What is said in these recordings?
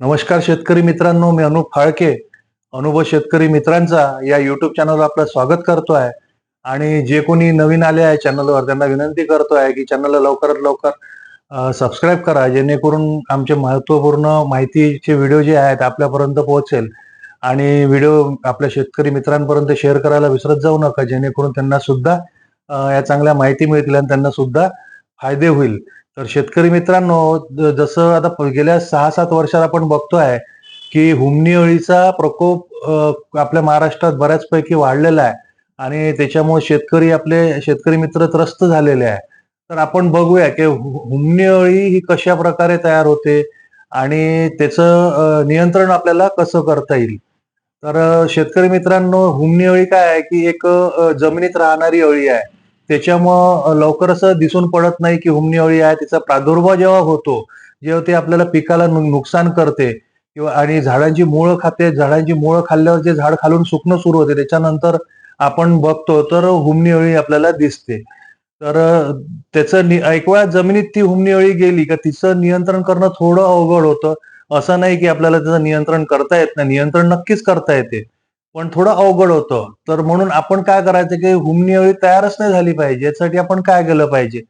नमस्कार शेतकरी मित्रांनो मी अनुप फाळके अनुभव शेतकरी मित्रांचा या युट्यूब चॅनलवर आपलं स्वागत करतो आहे आणि जे कोणी नवीन आले आहे चॅनलवर त्यांना विनंती करतो आहे की चॅनलला लवकरात लवकर सबस्क्राईब करा जेणेकरून आमचे महत्त्वपूर्ण माहितीचे व्हिडिओ जे आहेत आपल्यापर्यंत पोहोचेल. आणि व्हिडिओ आपल्या शेतकरी मित्रांपर्यंत शेअर करायला विसरत जाऊ नका जेणेकरून त्यांना सुद्धा या चांगल्या माहिती मिळतील आणि त्यांना सुद्धा फायदे होईल. तर शेतकरी मित्रांनो जसं आता गेल्या सहा सात वर्षात आपण बघतोय की हुमणी अळीचा प्रकोप आपल्या महाराष्ट्रात बऱ्याचपैकी वाढलेला आहे. आणि त्याच्यामुळे शेतकरी आपले शेतकरी मित्र त्रस्त झालेले आहे. तर आपण बघूया की हुमणी अळी ही कशा प्रकारे तयार होते आणि त्याचं नियंत्रण आपल्याला कसं करता येईल? तर शेतकरी मित्रांनो हुमणी अळी काय आहे की एक जमिनीत राहणारी अळी आहे. त्याच्यामुळं लवकर असं दिसून पडत नाही की हुमणी अळी आहे तिचा प्रादुर्भाव जेव्हा होतो जेव्हा ते आपल्याला पिकाला नुकसान करते किंवा आणि झाडांची मुळं खाते झाडांची मुळं खाल्ल्यावर जे झाड खालून सुकणं सुरू होते त्याच्यानंतर आपण बघतो तर हुमणी अळी आपल्याला दिसते. तर त्याचं नि- एक वेळा जमिनीत ती हुमणी अळी गेली का तिचं नियंत्रण करणं थोडं अवघड होतं. असं नाही की आपल्याला त्याचं नियंत्रण करता येत नाही. नियंत्रण नक्कीच करता येते. पण थोडं अवघड होतं. तर म्हणून आपण काय करायचं की हुमणी अळी तयारच नाही झाली पाहिजे यासाठी आपण काय केलं पाहिजे?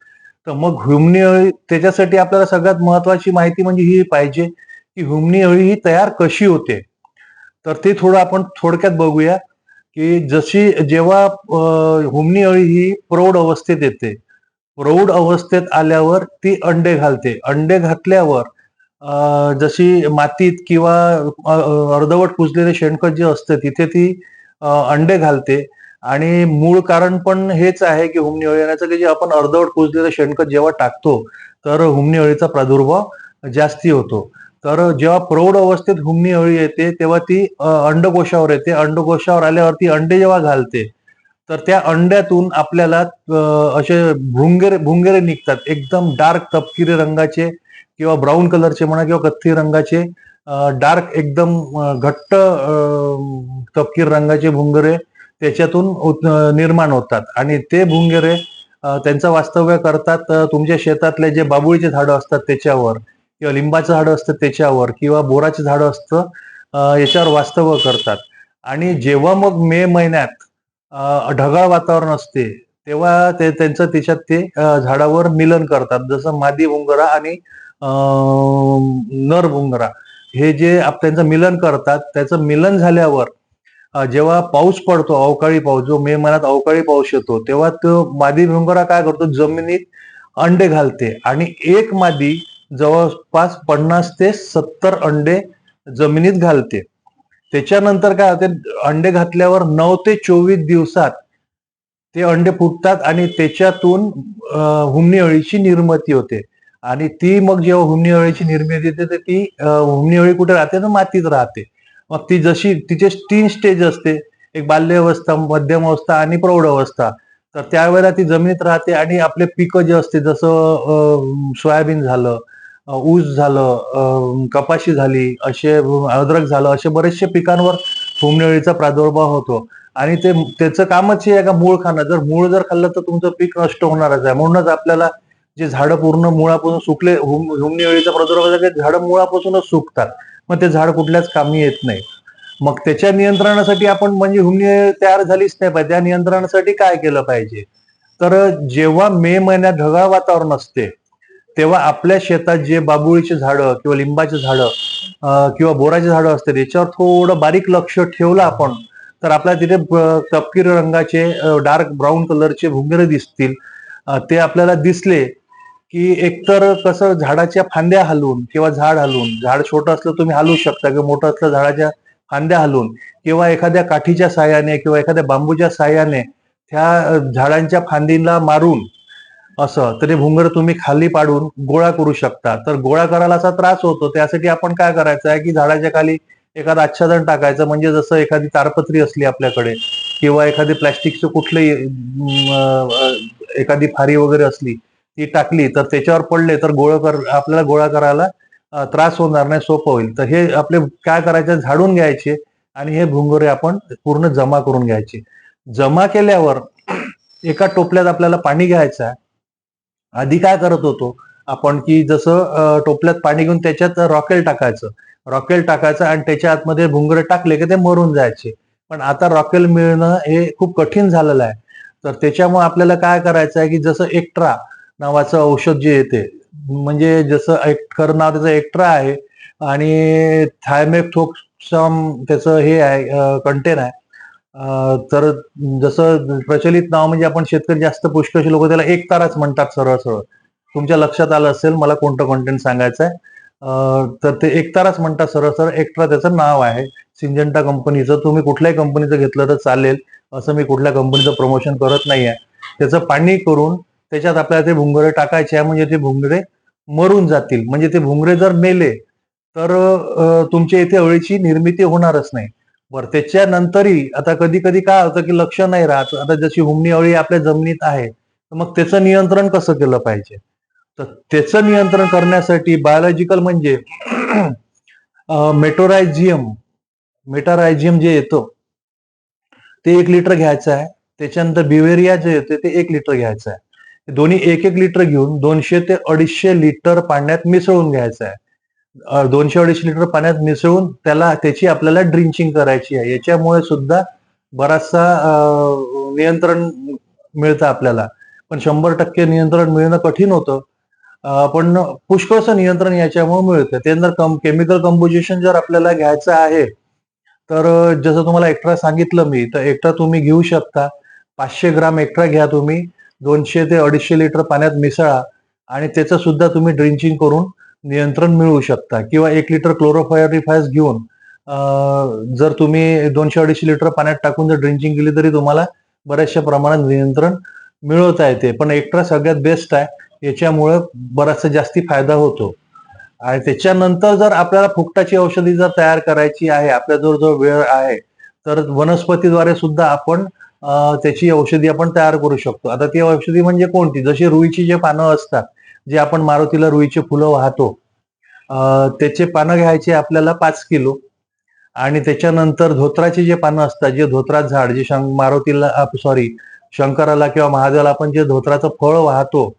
तर मग हुमणी अळी त्याच्यासाठी आपल्याला सगळ्यात महत्वाची माहिती म्हणजे ही पाहिजे की हुमणी अळी ही तयार कशी होते. तर ते थोडं आपण थोडक्यात बघूया की जशी जेव्हा अं, अळी ही प्रौढ अवस्थेत येते. प्रौढ अवस्थेत आल्यावर ती अंडे घालते. अंडे घातल्यावर जशी मातीत किंवा अर्धवट कुजलेले शेणखत जे असते तिथे ती अंडे घालते. आणि मूळ कारण पण हेच आहे की हुमणी अळी येण्याचं की जे आपण अर्धवट कुजलेलं शेणखत जेव्हा टाकतो तर हुमणी अळीचा प्रादुर्भाव जास्ती होतो. तर जेव्हा प्रौढ अवस्थेत हुमणी अळी येते तेव्हा ती अंडकोशावर येते. अंडकोशावर आल्यावरती अंडे जेव्हा घालते तर त्या अंड्यातून आपल्याला असे भुंगेरे भुंगेरे निघतात. एकदम डार्क तपकिरी रंगाचे किंवा ब्राऊन कलरचे म्हणा किंवा कथ्थी रंगाचे डार्क एकदम घट्ट तपकीर रंगाचे भुंगरे त्याच्यातून निर्माण होतात. आणि ते भुंगेरे त्यांचं वास्तव्य करतात तुमच्या शेतातले जे बाबुळीचे झाडं असतात त्याच्यावर किंवा लिंबाचं झाडं असतं त्याच्यावर किंवा बोराचे झाडं असतं याच्यावर वास्तव्य करतात. आणि जेव्हा मग मे महिन्यात ढगाळ वातावरण असते तेव्हा ते त्यांचं त्याच्यात ते झाडावर मिलन करतात. जसं मादी भुंगरा आणि नरभुंगरा नर हे जे त्यांचं मिलन करतात त्याचं मिलन झाल्यावर जेव्हा पाऊस पडतो अवकाळी पाऊस जो मे महिन्यात अवकाळी पाऊस येतो तेव्हा तो मादी भुंगरा काय करतो? जमिनीत अंडे घालते. आणि एक मादी जवळपास पन्नास ते सत्तर अंडे जमिनीत घालते. त्याच्यानंतर काय होते? अंडे घातल्यावर नऊ ते चोवीस दिवसात ते अंडे फुटतात आणि त्याच्यातून हुमणी अळीची निर्मिती होते. आणि ती मग जेव्हा हुमणीवळीची निर्मिती येते तर ती अं, कुठे राहते? तर मातीत राहते. मग ती जशी तिचे तीन स्टेज असते. एक बाल्यावस्था मध्यम अवस्था आणि प्रौढ अवस्था. तर त्यावेळेला ती जमिनीत राहते आणि आपले पिकं जे असते जसं सोयाबीन झालं ऊस झालं कपाशी झाली असे अद्रक झालं असे बरेचसे पिकांवर हुमणीवळीचा प्रादुर्भाव होतो. आणि ते त्याचं कामच हे आहे का? मूळ खाणं. जर मूळ जर खाल्लं तर तुमचं पीक नष्ट होणारच आहे. म्हणूनच आपल्याला जे झाडं पूर्ण मुळापासून सुकले हुम- प्रादुर्भाव झाला की झाडं मुळापासूनच सुकतात. मग ते झाड कुठल्याच कामी येत नाही. मग त्याच्या नियंत्रणासाठी आपण म्हणजे हुमनी तयार झालीच नाही पाहिजे. त्या नियंत्रणासाठी काय केलं पाहिजे? तर जेव्हा मे महिन्यात ढगाळ वातावरण असते तेव्हा आपल्या शेतात जे बाबुळीचे झाडं किंवा लिंबाचे झाडं किंवा बोराचे झाडं असतात याच्यावर थोडं बारीक लक्ष ठेवलं आपण तर आपल्याला तिथे ब- तपकिरी रंगाचे डार्क ब्राऊन कलरचे भुंगरे दिसतील. ते आपल्याला दिसले की एकतर कसं झाडाच्या फांद्या हलवून किंवा झाड हलवून झाड छोटं असलं तुम्ही हलवू शकता किंवा मोठं असलं झाडाच्या फांद्या हलवून किंवा एखाद्या काठीच्या साह्याने किंवा एखाद्या बांबूच्या साह्याने त्या झाडांच्या फांदीला मारून असं तरी भुंगर तुम्ही खाली पाडून गोळा करू शकता. तर गोळा करायला असा त्रास होतो. त्यासाठी आपण काय करायचं आहे की झाडाच्या खाली एखादं आच्छादन टाकायचं. म्हणजे जसं एखादी तारपत्री असली आपल्याकडे किंवा एखादी प्लॅस्टिकचं कुठलंही एखादी फारी वगैरे असली ती टाकली तर त्याच्यावर पडले तर गोळा कर आपल्याला गोळा करायला त्रास होणार नाही सोपं होईल. तर हे आपले काय करायचे? झाडून घ्यायचे आणि हे भुंगरे आपण पूर्ण जमा करून घ्यायचे. जमा केल्यावर एका टोपल्यात आपल्याला पाणी घ्यायचं आहे. आधी काय करत होतो? आपण की जसं टोपल्यात पाणी घेऊन त्याच्यात रॉकेल टाकायचं. रॉकेल टाकायचं आणि त्याच्या आतमध्ये भुंगरे टाकले की ते मरून जायचे. पण आता रॉकेल मिळणं हे खूप कठीण झालेलं आहे. तर त्याच्यामुळे आपल्याला काय करायचं आहे की जसं एक्ट्रा नावाचं औषध जे येते म्हणजे जसं एक खरं नाव त्याचं एक्ट्रा आहे आणि थायमेथोक्सम त्याचं हे आहे कंटेन आहे. तर जसं प्रचलित नाव म्हणजे आपण शेतकरी जास्त पुष्कळशी लोक त्याला एक ताराच म्हणतात सरळ सरळ तुमच्या लक्षात आलं असेल मला कोणतं कंटेंट सांगायचं आहे तर ते एक ताराच म्हणतात सरळ सरळ एक्ट्रा त्याचं नाव आहे. सिंजंटा कंपनीचं तुम्ही कुठल्याही कंपनीचं घेतलं तर चालेल. असं मी कुठल्या कंपनीचं प्रमोशन करत नाही आहे त्याचं पाणी करून त्याच्यात आपल्याला ते भुंगरे टाकायचे आहे म्हणजे ते भुंगरे मरून जातील. म्हणजे ते भुंगरे जर मेले तर तुमच्या इथे अळीची निर्मिती होणारच नाही. बरं त्याच्यानंतरही आता कधी कधी काय होतं की लक्ष नाही राहत. आता जशी हुमणी अळी आपल्या जमिनीत आहे तर मग त्याचं नियंत्रण कसं केलं पाहिजे? तर त्याचं नियंत्रण करण्यासाठी बायोलॉजिकल म्हणजे मेटोरायझियम मेटारायझियम जे येतं ते एक लिटर घ्यायचं आहे. त्याच्यानंतर बिवेरिया जे येते ते एक लिटर घ्यायचं आहे. दोन्ही एक एक लिटर घेऊन दोनशे ते अडीचशे लिटर पाण्यात मिसळून घ्यायचं आहे. दोनशे अडीचशे लिटर पाण्यात मिसळून त्याला त्याची आपल्याला ड्रिंचिंग करायची आहे. याच्यामुळे सुद्धा बराचसा नियंत्रण मिळतं आपल्याला. पण शंभर टक्के नियंत्रण मिळणं कठीण होतं. पण पुष्कळचं नियंत्रण याच्यामुळे मिळतं. ते जर कम केमिकल कंपोजिशन जर आपल्याला घ्यायचं आहे तर जसं तुम्हाला एक्स्ट्रा सांगितलं मी तर एक्स्ट्रा तुम्ही घेऊ शकता. पाचशे ग्राम एक्स्ट्रा घ्या तुम्ही. दोनशे ते अडीचशे लिटर पाण्यात मिसळा आणि त्याचं सुद्धा तुम्ही ड्रिंचिंग करून नियंत्रण मिळवू शकता. किंवा एक लिटर क्लोरोफायरिफायस घेऊन जर तुम्ही दोनशे अडीचशे लिटर पाण्यात टाकून जर ड्रिंचिंग केली तरी तुम्हाला बऱ्याचशा प्रमाणात नियंत्रण मिळवता येते. पण एक्स्ट्रा सगळ्यात बेस्ट आहे याच्यामुळे बराचसा जास्ती फायदा होतो. आणि त्याच्यानंतर जर आपल्याला फुकटाची औषधी जर तयार करायची आहे आपल्याजवळ जो वेळ आहे तर वनस्पतीद्वारे सुद्धा आपण त्याची औषधी आपण तयार करू शकतो. आता ती औषधी म्हणजे कोणती? जशी रुईची जे पानं असतात जे आपण मारुतीला रुईची फुलं वाहतो त्याचे पानं घ्यायचे आपल्याला पाच किलो. आणि त्याच्यानंतर धोत्राचे जे पानं असतात जे धोत्रात झाड जे शं मारुतीला सॉरी शंकराला किंवा महादेवाला आपण जे धोत्राचं फळ वाहतो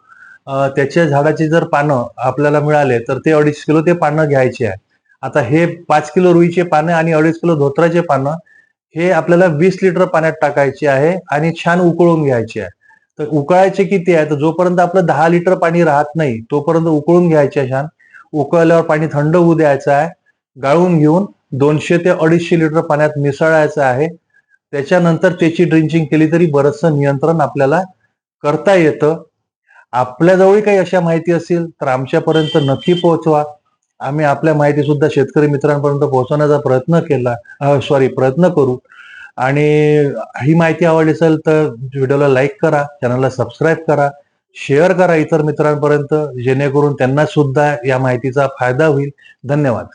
त्याच्या झाडाची जर पानं आपल्याला मिळाले तर ते अडीच किलो ते पानं घ्यायचे आहे. आता हे पाच किलो रुईचे पानं आणि अडीच किलो धोत्राचे पानं हे आपल्याला वीस लिटर पाण्यात टाकायचे आहे आणि छान उकळून घ्यायचे आहे. तर उकळायचे किती आहे? तर जोपर्यंत आपलं दहा लिटर पाणी राहत नाही तोपर्यंत उकळून घ्यायचे छान. उकळल्यावर पाणी थंड होऊ द्यायचं आहे. गाळून घेऊन दोनशे ते अडीचशे लिटर पाण्यात मिसळायचं आहे. त्याच्यानंतर त्याची ड्रिंचिंग केली तरी बरंचसं नियंत्रण आपल्याला करता येतं. आपल्याजवळ काही अशा माहिती असेल तर आमच्यापर्यंत नक्की पोहोचवा. आम्ही आपल्या माहिती सुद्धा शेतकरी मित्रांपर्यंत पोहोचवण्याचा प्रयत्न केला. सॉरी प्रयत्न करू. आणि ही माहिती आवडली असेल तर व्हिडिओला लाईक करा चॅनलला सबस्क्राईब करा शेअर करा इतर मित्रांपर्यंत जेणेकरून त्यांना सुद्धा या माहितीचा फायदा होईल. धन्यवाद.